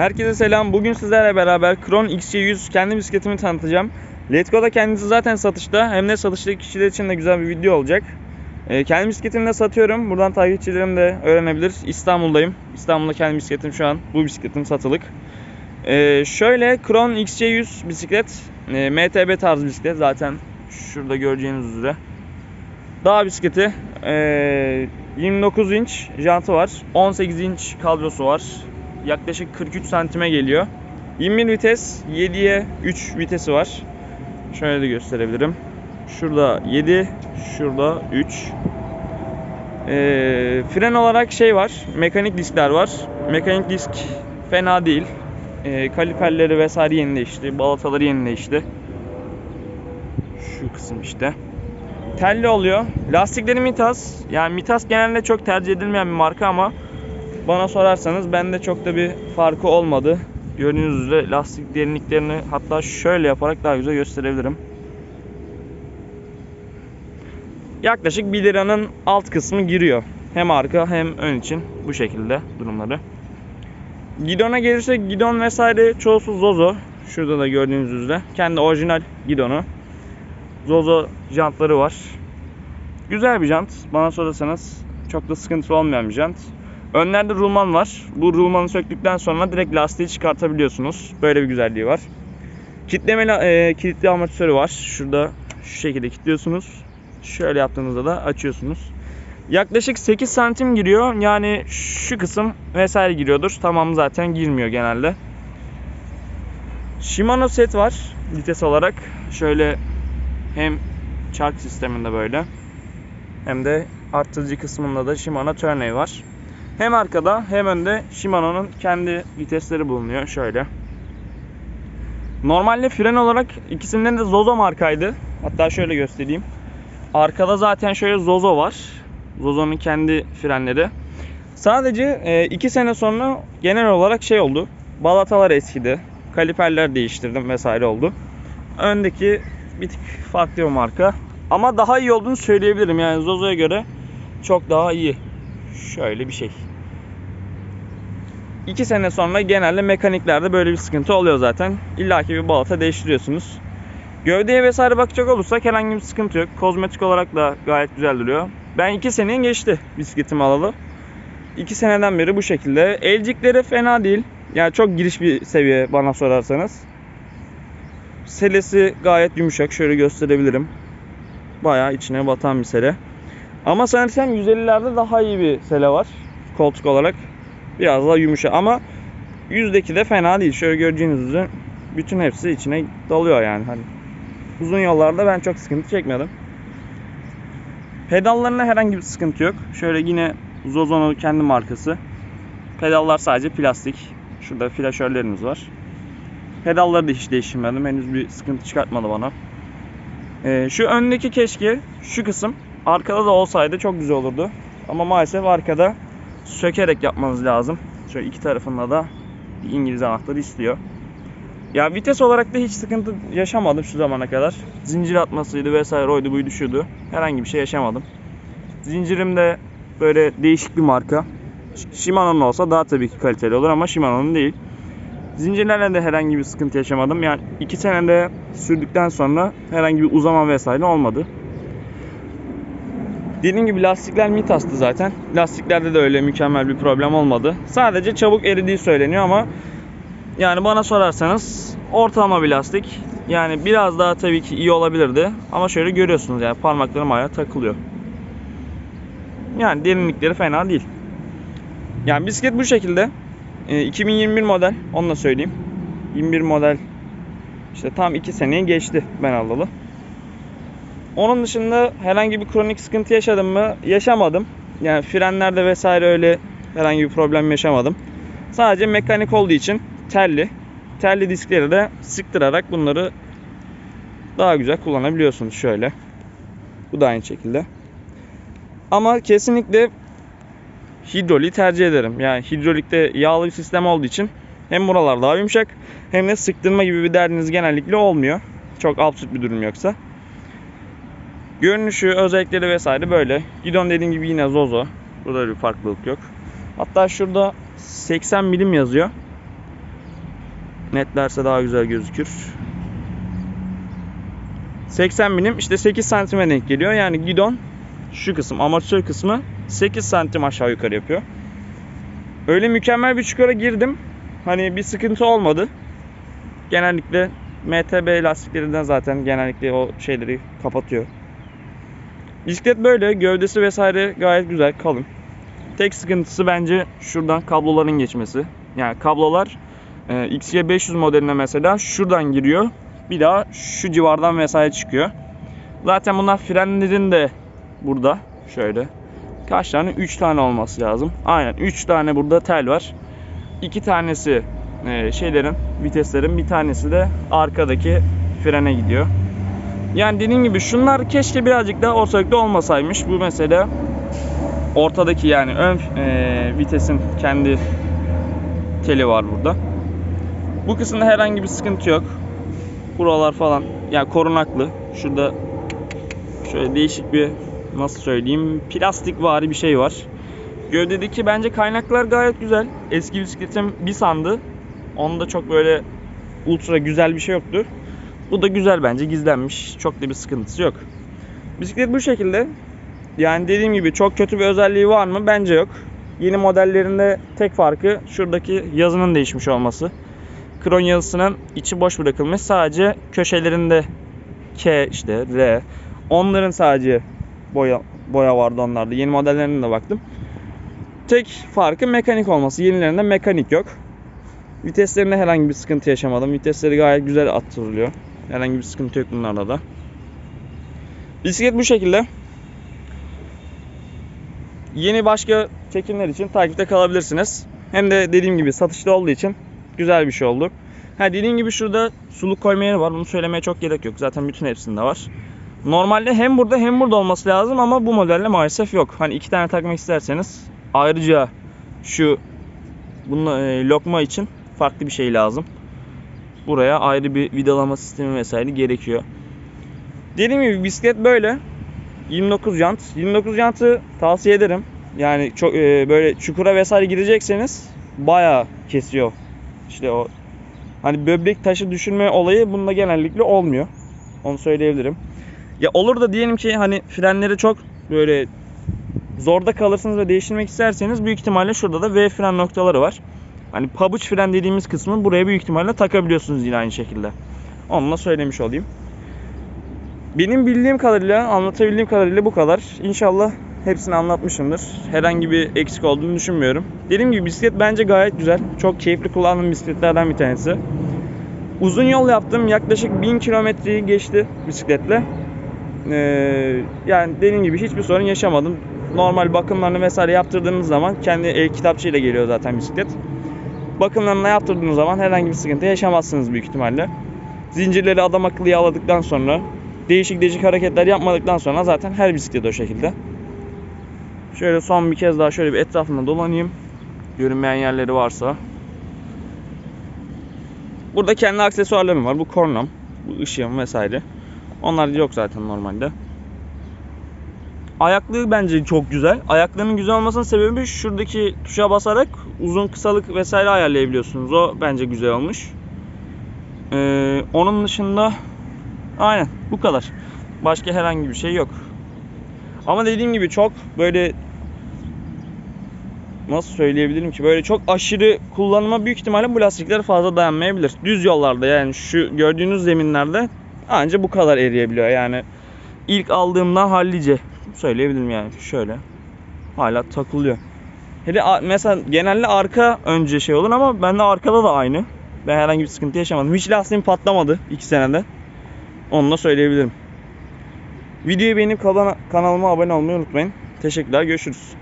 Herkese selam. Bugün sizlerle beraber Kron XC100 kendi bisikletimi tanıtacağım. Letgo'da kendisi zaten satışta. Hem de satıştaki kişiler için de güzel bir video olacak. Ee, kendi bisikletimi de satıyorum. Buradan takipçilerim de öğrenebilir. İstanbul'dayım. İstanbul'da kendi bisikletim şu an. Bu bisikletim satılık. Ee, şöyle Kron XC100 bisiklet. Ee, MTB tarzı bisiklet. Zaten şurada göreceğiniz üzere. Dağ bisikleti. Ee, 29 inç jantı var. 18 inç kadrosu var. Yaklaşık 43 santime geliyor. 21 vites, 7'ye 3 vitesi var. Şöyle de gösterebilirim. Şurada 7, şurada 3. Ee, fren olarak şey var, mekanik diskler var. Mekanik disk fena değil. Ee, kaliperleri vesaire yeni değişti, balataları yeni değişti. Şu kısım işte. Telli oluyor. Lastikleri Mitas. Yani Mitas genelde çok tercih edilmeyen bir marka ama bana sorarsanız bende çok da bir farkı olmadı. Gördüğünüz üzere lastik derinliklerini hatta şöyle yaparak daha güzel gösterebilirim. Yaklaşık 1 liranın alt kısmı giriyor. Hem arka hem ön için bu şekilde durumları. Gidona gelirse gidon vesaire çoğusu Zozo. Şurada da gördüğünüz üzere. Kendi orijinal gidonu. Zozo jantları var. Güzel bir jant. Bana sorarsanız çok da sıkıntı olmayan bir jant. Önlerde rulman var. Bu rulmanı söktükten sonra direkt lastiği çıkartabiliyorsunuz. Böyle bir güzelliği var. Kitleme e, kilitli amortisörü var. Şurada şu şekilde kilitliyorsunuz. Şöyle yaptığınızda da açıyorsunuz. Yaklaşık 8 santim giriyor. Yani şu kısım vesaire giriyordur. Tamam zaten girmiyor genelde. Shimano set var vites olarak. Şöyle hem çark sisteminde böyle hem de arttırıcı kısmında da Shimano Tourney var. Hem arkada hem önde Shimano'nun kendi vitesleri bulunuyor şöyle. Normalde fren olarak ikisinden de Zozo markaydı. Hatta şöyle göstereyim. Arkada zaten şöyle Zozo var. Zozo'nun kendi frenleri. Sadece 2 sene sonra genel olarak şey oldu. Balatalar eskidi. Kaliperler değiştirdim vesaire oldu. Öndeki bir tık farklı bir marka. Ama daha iyi olduğunu söyleyebilirim. Yani Zozo'ya göre çok daha iyi. Şöyle bir şey. 2 sene sonra genelde mekaniklerde böyle bir sıkıntı oluyor zaten. İlla ki bir balata değiştiriyorsunuz. Gövdeye vesaire bakacak olursak herhangi bir sıkıntı yok. Kozmetik olarak da gayet güzel duruyor. Ben 2 seneyi geçti bisikletimi alalı. 2 seneden beri bu şekilde. Elcikleri fena değil. Yani çok giriş bir seviye bana sorarsanız. Selesi gayet yumuşak. Şöyle gösterebilirim. Bayağı içine batan bir sele. Ama sanırsam 150'lerde daha iyi bir sele var. Koltuk olarak. Biraz daha yumuşak ama yüzdeki de fena değil. Şöyle göreceğiniz üzere bütün hepsi içine dalıyor yani. Hani uzun yollarda ben çok sıkıntı çekmedim. Pedallarında herhangi bir sıkıntı yok. Şöyle yine Zozo'nun kendi markası. Pedallar sadece plastik. Şurada flaşörlerimiz var. Pedalları da hiç değiştirmedim. Henüz bir sıkıntı çıkartmadı bana. Ee, şu öndeki keşke şu kısım arkada da olsaydı çok güzel olurdu. Ama maalesef arkada sökerek yapmanız lazım. Şöyle iki tarafında da bir İngiliz anahtarı istiyor. Ya vites olarak da hiç sıkıntı yaşamadım şu zamana kadar. Zincir atmasıydı vesaire oydu buydu şuydu. Herhangi bir şey yaşamadım. Zincirim de böyle değişik bir marka. Shimano'nun olsa daha tabii ki kaliteli olur ama Shimano'nun değil. Zincirlerle de herhangi bir sıkıntı yaşamadım. Yani iki senede sürdükten sonra herhangi bir uzama vesaire olmadı. Dediğim gibi lastikler Mitas'tı zaten. Lastiklerde de öyle mükemmel bir problem olmadı. Sadece çabuk eridiği söyleniyor ama yani bana sorarsanız ortalama bir lastik. Yani biraz daha tabii ki iyi olabilirdi. Ama şöyle görüyorsunuz yani parmaklarım hala takılıyor. Yani derinlikleri fena değil. Yani bisiklet bu şekilde. Ee, 2021 model onu da söyleyeyim. 21 model işte tam 2 seneyi geçti ben alalı. Onun dışında herhangi bir kronik sıkıntı yaşadım mı? Yaşamadım. Yani frenlerde vesaire öyle herhangi bir problem yaşamadım. Sadece mekanik olduğu için telli. Telli diskleri de sıktırarak bunları daha güzel kullanabiliyorsunuz şöyle. Bu da aynı şekilde. Ama kesinlikle hidroliği tercih ederim. Yani hidrolikte yağlı bir sistem olduğu için hem buralar daha yumuşak hem de sıktırma gibi bir derdiniz genellikle olmuyor. Çok absürt bir durum yoksa. Görünüşü, özellikleri vesaire böyle. Gidon dediğim gibi yine Zozo. Burada bir farklılık yok. Hatta şurada 80 milim yazıyor. netlerse daha güzel gözükür. 80 milim işte 8 santime denk geliyor. Yani gidon şu kısım amortisör kısmı 8 santim aşağı yukarı yapıyor. Öyle mükemmel bir çukura girdim. Hani bir sıkıntı olmadı. Genellikle MTB lastiklerinden zaten genellikle o şeyleri kapatıyor. Bisiklet böyle. Gövdesi vesaire gayet güzel, kalın. Tek sıkıntısı bence şuradan kabloların geçmesi. Yani kablolar e, XY500 modeline mesela şuradan giriyor. Bir daha şu civardan vesaire çıkıyor. Zaten bunlar frenlerin de burada. Şöyle. Kaç tane? 3 tane olması lazım. Aynen 3 tane burada tel var. 2 tanesi e, şeylerin, viteslerin bir tanesi de arkadaki frene gidiyor. Yani dediğim gibi şunlar keşke birazcık daha ortalıkta olmasaymış. Bu mesela ortadaki yani ön e, vitesin kendi teli var burada. Bu kısımda herhangi bir sıkıntı yok. Buralar falan yani korunaklı. Şurada şöyle değişik bir nasıl söyleyeyim plastik vari bir şey var. Gövdedeki bence kaynaklar gayet güzel. Eski bisikletim bir sandı. Onda çok böyle ultra güzel bir şey yoktu. Bu da güzel bence gizlenmiş. Çok da bir sıkıntısı yok. Bisiklet bu şekilde. Yani dediğim gibi çok kötü bir özelliği var mı? Bence yok. Yeni modellerinde tek farkı şuradaki yazının değişmiş olması. Kron yazısının içi boş bırakılmış. Sadece köşelerinde K işte R. Onların sadece boya boya vardı onlarda. Yeni modellerine de baktım. Tek farkı mekanik olması. Yenilerinde mekanik yok. Viteslerinde herhangi bir sıkıntı yaşamadım. Vitesleri gayet güzel attırılıyor. Herhangi bir sıkıntı yok bunlarda da. Bisiklet bu şekilde. Yeni başka çekimler için takipte kalabilirsiniz. Hem de dediğim gibi satışta olduğu için güzel bir şey oldu. Ha dediğim gibi şurada suluk koyma yeri var. Bunu söylemeye çok gerek yok. Zaten bütün hepsinde var. Normalde hem burada hem burada olması lazım ama bu modelde maalesef yok. Hani iki tane takmak isterseniz ayrıca şu bunun e, lokma için farklı bir şey lazım. Buraya ayrı bir vidalama sistemi vesaire gerekiyor. Dediğim gibi bisiklet böyle. 29 jant. 29 jantı tavsiye ederim. Yani çok e, böyle çukura vesaire gidecekseniz bayağı kesiyor. İşte o hani böbrek taşı düşürme olayı bunda genellikle olmuyor. Onu söyleyebilirim. Ya olur da diyelim ki hani frenleri çok böyle zorda kalırsınız ve değiştirmek isterseniz büyük ihtimalle şurada da V fren noktaları var. Hani pabuç fren dediğimiz kısmı buraya büyük ihtimalle takabiliyorsunuz yine aynı şekilde. Onu da söylemiş olayım. Benim bildiğim kadarıyla, anlatabildiğim kadarıyla bu kadar. İnşallah hepsini anlatmışımdır. Herhangi bir eksik olduğunu düşünmüyorum. Dediğim gibi bisiklet bence gayet güzel. Çok keyifli kullandığım bisikletlerden bir tanesi. Uzun yol yaptım. Yaklaşık 1000 kilometreyi geçti bisikletle. Ee, yani dediğim gibi hiçbir sorun yaşamadım. Normal bakımlarını vesaire yaptırdığınız zaman kendi el kitapçığıyla geliyor zaten bisiklet. Bakımlarını yaptırdığınız zaman herhangi bir sıkıntı yaşamazsınız büyük ihtimalle. Zincirleri adam akıllı yağladıktan sonra değişik değişik hareketler yapmadıktan sonra zaten her bisiklet o şekilde. Şöyle son bir kez daha şöyle bir etrafında dolanayım. Görünmeyen yerleri varsa. Burada kendi aksesuarlarım var. Bu kornam, bu ışığım vesaire. Onlar yok zaten normalde. Ayaklığı bence çok güzel. Ayaklarının güzel olmasının sebebi şuradaki tuşa basarak uzun kısalık vesaire ayarlayabiliyorsunuz. O bence güzel olmuş. Ee, onun dışında aynen bu kadar. Başka herhangi bir şey yok. Ama dediğim gibi çok böyle nasıl söyleyebilirim ki böyle çok aşırı kullanıma büyük ihtimalle bu lastikler fazla dayanmayabilir. Düz yollarda yani şu gördüğünüz zeminlerde anca bu kadar eriyebiliyor. Yani ilk aldığımda hallice söyleyebilirim yani şöyle hala takılıyor. Hele mesela genelde arka önce şey olur ama bende arkada da aynı. Ben herhangi bir sıkıntı yaşamadım. Hiç lastiğim patlamadı 2 senede. Onu da söyleyebilirim. Videoyu beğenip kana- kanalıma abone olmayı unutmayın. Teşekkürler. Görüşürüz.